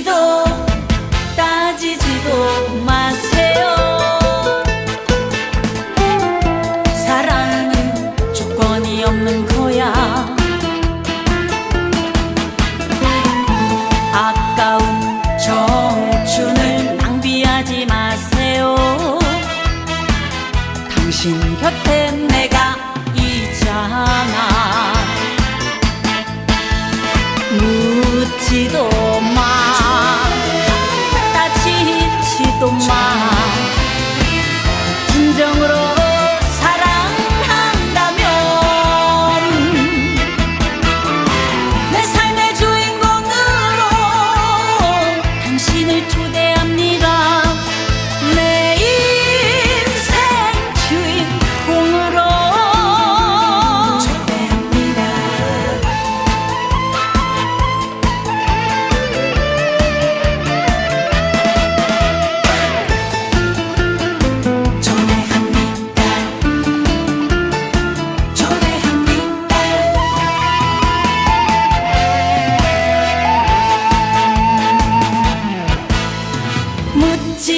묻지도 따지지도 마세요. 사랑은 조건이 없는 거야. 아까운 청춘을 낭비하지 마세요. 당신 곁에 내가 있잖아. 묻지도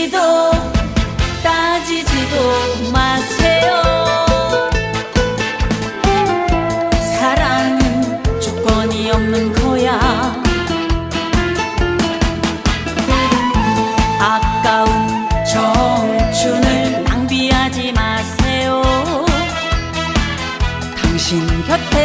묻지도 따지지도 마세요. 사랑은 조건이 없는 거야. 아까운 청춘을 낭비하지 마세요. 당신 곁에